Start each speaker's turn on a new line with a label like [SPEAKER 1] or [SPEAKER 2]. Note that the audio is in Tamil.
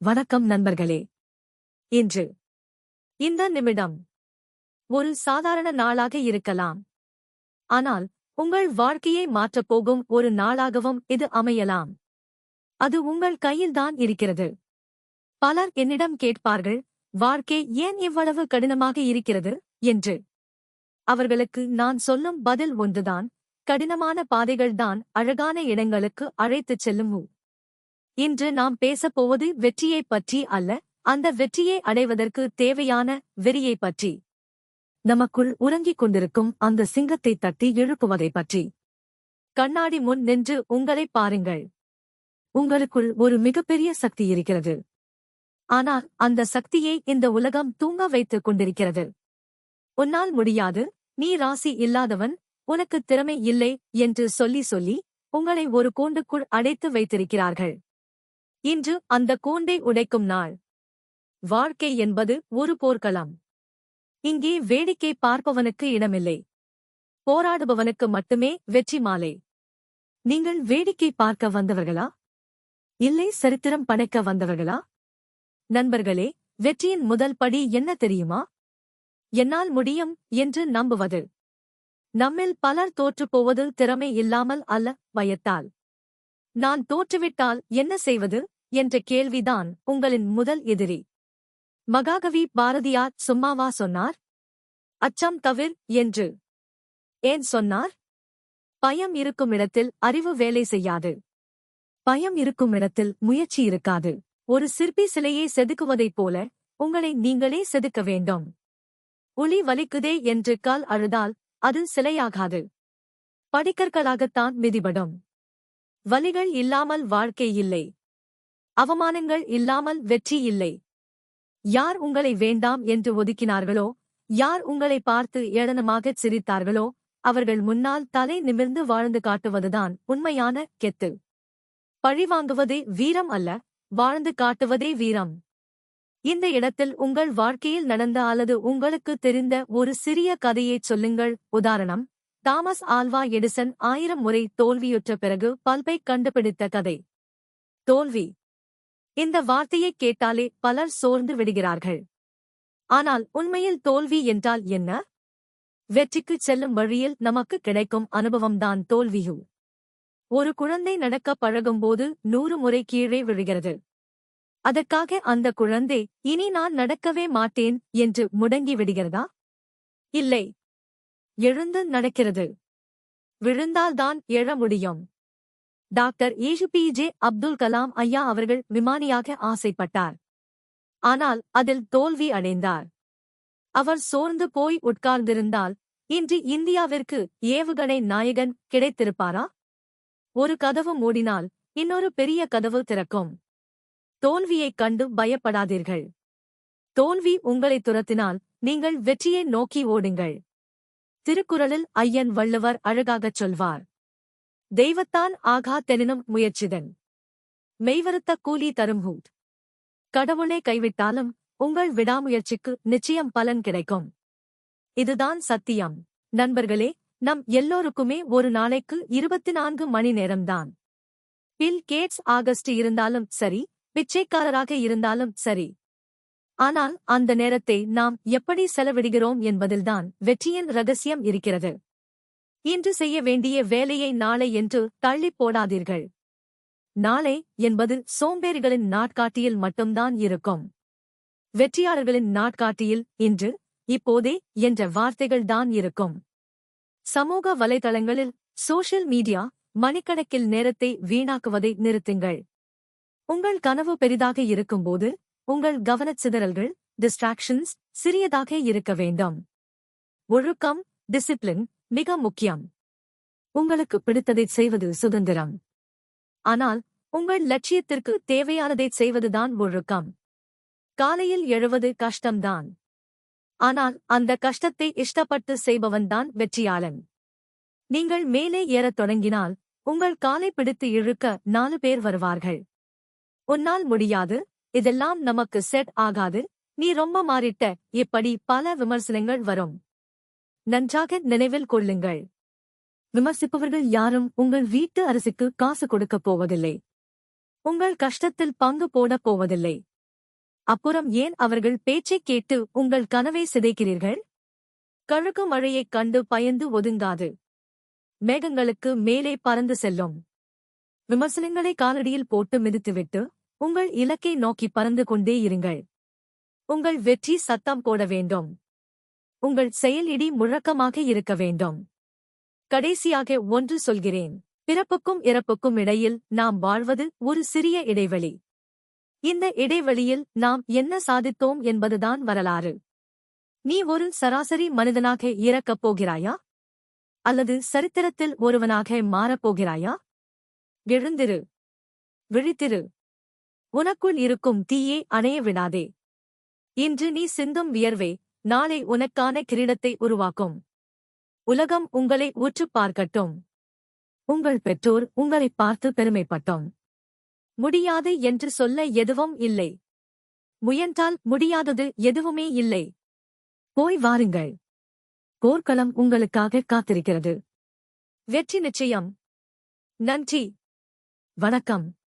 [SPEAKER 1] வணக்கம் நண்பர்களே. இன்று இந்த நிமிடம் ஒரு சாதாரண நாளாக இருக்கலாம். ஆனால் உங்கள் வாழ்க்கையை மாற்றப் போகும் ஒரு நாளாகவும் இது அமையலாம். அது உங்கள் கையில்தான் இருக்கிறது. பலர் என்னிடம் கேட்பார்கள் வாழ்க்கை ஏன் இவ்வளவு கடினமாக இருக்கிறது? என்று. அவர்களுக்கு நான் சொல்லும் பதில் ஒன்றுதான் கடினமான பாதைகள்தான் அழகான இடங்களுக்கு அழைத்துச் செல்லும் ஊ. இன்று நாம் பேசப் போவது வெற்றியைப் பற்றி அல்ல அந்த வெற்றியை அடைவதற்கு தேவையான வெறியைப் பற்றி. நமக்குள் உறங்கிக் கொண்டிருக்கும் அந்த சிங்கத்தை தட்டி எழுப்புவதை பற்றி. கண்ணாடி முன் நின்று உங்களை பாருங்கள். உங்களுக்குள் ஒரு மிகப்பெரிய சக்தி இருக்கிறது. ஆனால் அந்த சக்தியை இந்த உலகம் தூங்க வைத்துக் கொண்டிருக்கிறது. உன்னால் முடியாது நீ ராசி இல்லாதவன் உனக்கு திறமை இல்லை என்று சொல்லி சொல்லி உங்களை ஒரு கூண்டுக்குள் அடைத்து வைத்திருக்கிறார்கள். இன்று அந்த கூண்டை உடைக்கும் நாள். வாழ்க்கை என்பது ஒரு போர்க்களம் இங்கே வேடிக்கை பார்ப்பவனுக்கு இடமில்லை. போராடுபவனுக்கு மட்டுமே வெற்றி மாலை. நீங்கள் வேடிக்கை பார்க்க வந்தவர்களா? இல்லை சரித்திரம் படைக்க வந்தவர்களா? நண்பர்களே வெற்றியின் முதல் படி என்ன தெரியுமா? என்னால் முடியும் என்று நம்புவது. நம்மில் பலர் தோற்றுப் போவது திறமை இல்லாமல் அல்ல பயத்தால். நான் தோற்றுவிட்டால் என்ன செய்வது? என்ற கேள்விதான் உங்களின் முதல் எதிரி. மகாகவி பாரதியார் சும்மாவா சொன்னார்? அச்சம் தவிர் என்று. ஏன்? சொன்னார். பயம் இருக்கும் இடத்தில் அறிவு வேலை செய்யாது. பயம் இருக்கும் இடத்தில் முயற்சி இருக்காது. ஒரு சிற்பி சிலையை செதுக்குவதைப் போல உங்களை நீங்களே செதுக்க வேண்டும். ஒளி வலிக்குதே என்று கால் அழுதால் அது சிலையாகாது. படிக்கற்களாகத்தான் மிதிபடும். வலிகள் இல்லாமல் வாழ்க்கை இல்லை. அவமானங்கள் இல்லாமல் வெற்றி இல்லை. யார் உங்களை வேண்டாம் என்று ஒதுக்கினார்களோ யார் உங்களை பார்த்து ஏளனமாகச் சிரித்தார்களோ அவர்கள் முன்னால் தலை நிமிர்ந்து வாழ்ந்து காட்டுவதுதான் உண்மையான கெத்து. பழிவாங்குவதே வீரம் அல்ல வாழ்ந்து காட்டுவதே வீரம். இந்த இடத்தில் உங்கள் வாழ்க்கையில் நடந்த அல்லது உங்களுக்கு தெரிந்த ஒரு சிறிய கதையைச் சொல்லுங்கள். உதாரணம் தாமஸ் ஆல்வா எடிசன் ஆயிரம் முறை தோல்வியுற்ற பிறகு பல்பை கண்டுபிடித்த கதை. தோல்வி. இந்த வார்த்தையைக் கேட்டாலே பலர் சோர்ந்து விடுகிறார்கள். ஆனால் உண்மையில் தோல்வி என்றால் என்ன? வெற்றிக்குச் செல்லும் வழியில் நமக்கு கிடைக்கும் அனுபவம்தான் தோல்வியு ஒரு குழந்தை நடக்க பழகும்போது நூறு முறை கீழே விழுகிறது. அதற்காக அந்த குழந்தை இனி நான் நடக்கவே மாட்டேன் என்று முடங்கி விடுகிறதா? இல்லை. எழுந்து நடக்கிறது. விழுந்தால்தான் எழ முடியும். டாக்டர் ஏஜுபிஜே அப்துல் கலாம் ஐயா அவர்கள் விமானியாக ஆசைப்பட்டார். ஆனால் அதில் தோல்வி அடைந்தார். அவர் சோர்ந்து போய் உட்கார்ந்திருந்தால் இன்று இந்தியாவிற்கு ஏவுகணை நாயகன் கிடைத்திருப்பாரா? ஒரு கதவு மூடினால் இன்னொரு பெரிய கதவு திறக்கும். தோல்வியைக் கண்டு பயப்படாதீர்கள். தோல்வி உங்களை துரத்தினால் நீங்கள் வெற்றியை நோக்கி ஓடுங்கள். திருக்குறளில் ஐயன் வள்ளுவர் அழகாகச் சொல்வார். தெய்வத்தான் ஆகா தெனினும் முயற்சிதன். மெய்வருத்த கூலி தரும் ஹூட் கடவுளை கைவிட்டாலும் உங்கள் விடாமுயற்சிக்கு நிச்சயம் பலன் கிடைக்கும். இதுதான் சத்தியம். நண்பர்களே நம் எல்லோருக்குமே ஒரு நாளைக்கு இருபத்தி நான்கு மணி நேரம்தான். பில் கேட்ஸ் ஆகஸ்ட் இருந்தாலும் சரி பிச்சைக்காரராக இருந்தாலும் சரி. ஆனால் அந்த நேரத்தை நாம் எப்படி செலவிடுகிறோம் என்பதில்தான் வெற்றியின் ரகசியம் இருக்கிறது. இன்று செய்ய வேண்டிய வேலையை நாளை என்று தள்ளிப் போடாதீர்கள். நாளை என்பது சோம்பேறிகளின் நாட்காட்டியில் மட்டும்தான் இருக்கும். வெற்றியாளர்களின் நாட்காட்டியில் இன்று இப்போதே என்ற வார்த்தைகள்தான் இருக்கும். சமூக வலைதளங்களில் சோஷியல் மீடியா மணிக்கணக்கில் நேரத்தை வீணாக்குவதை நிறுத்துங்கள். உங்கள் கனவு பெரிதாக இருக்கும்போது உங்கள் கவனச் சிதறல்கள் டிஸ்ட்ராக்ஷன்ஸ் சிறியதாக இருக்க வேண்டும். ஒழுக்கம் டிசிப்ளின் மிக முக்கியம். உங்களுக்கு பிடித்ததைச் செய்வது சுதந்திரம். ஆனால் உங்கள் லட்சியத்திற்கு தேவையானதைச் செய்வதுதான் ஒழுக்கம். காலையில் எழுவது கஷ்டம்தான். ஆனால் அந்த கஷ்டத்தை இஷ்டப்பட்டு செய்பவன்தான் வெற்றியாளன். நீங்கள் மேலே ஏறத் தொடங்கினால் உங்கள் காலை பிடித்து இழுக்க நாலு பேர் வருவார்கள். உன்னால் முடியாது இதெல்லாம் நமக்கு செட் ஆகாது நீ ரொம்ப மாறிட்ட இப்படி பல விமர்சனங்கள் வரும். நன்றாக நினைவில் கொள்ளுங்கள். விமர்சிப்பவர்கள் யாரும் உங்கள் வீட்டு அரசுக்கு காசு கொடுக்கப் போவதில்லை. உங்கள் கஷ்டத்தில் பங்கு போடப் போவதில்லை. அப்புறம் ஏன் அவர்கள் பேச்சைக் கேட்டு உங்கள் கனவை சிதைக்கிறீர்கள்? கழுகு மழையைக் கண்டு பயந்து ஒதுங்காது. மேகங்களுக்கு மேலே பறந்து செல்லும். விமர்சனங்களை காலடியில் போட்டு மிதித்துவிட்டு உங்கள் இலக்கை நோக்கி பறந்து கொண்டே இருங்கள். உங்கள் வெற்றி சத்தம் போட வேண்டும். உங்கள் செயல் இடி முழக்கமாக இருக்க வேண்டும். கடைசியாக ஒன்று சொல்கிறேன். பிறப்புக்கும் இறப்புக்கும் இடையில் நாம் வாழ்வது ஒரு சிறிய இடைவெளி. இந்த இடைவெளியில் நாம் என்ன சாதித்தோம் என்பதுதான் வரலாறு. நீ ஒரு சராசரி மனிதனாக இறக்கப் போகிறாயா? அல்லது சரித்திரத்தில் ஒருவனாக மாறப் போகிறாயா? எழுந்திரு. விழித்திரு. உனக்குள் இருக்கும் தீயே அணைய விடாதே. இன்று நீ சிந்தும் வியர்வே நாளை உனக்கான கிரீடத்தை உருவாக்கும். உலகம் உங்களை உற்றுப் பார்க்கட்டும். உங்கள் பெற்றோர் உங்களைப் பார்த்து பெருமைப்பட்டோம். முடியாது என்று சொல்ல எதுவும் இல்லை. முயன்றால் முடியாதது எதுவுமே இல்லை. போய் வாருங்கள். போர்க்களம் உங்களுக்காக காத்திருக்கிறது. வெற்றி நிச்சயம். நன்றி. வணக்கம்.